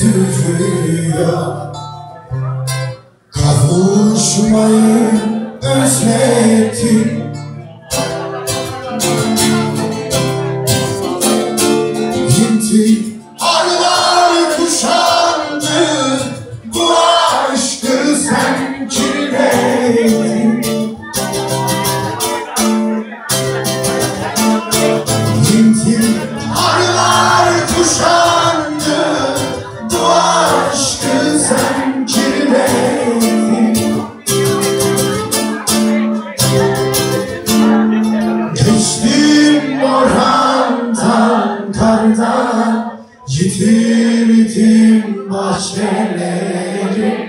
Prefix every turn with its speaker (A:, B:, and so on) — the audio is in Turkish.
A: Döndürüyor Kavuşmayı özledim İntiharlar kuşandı Bu aşkı sen kirlettin İntiharlar Geçtim orhandan kardan Yitirdim bahçeleri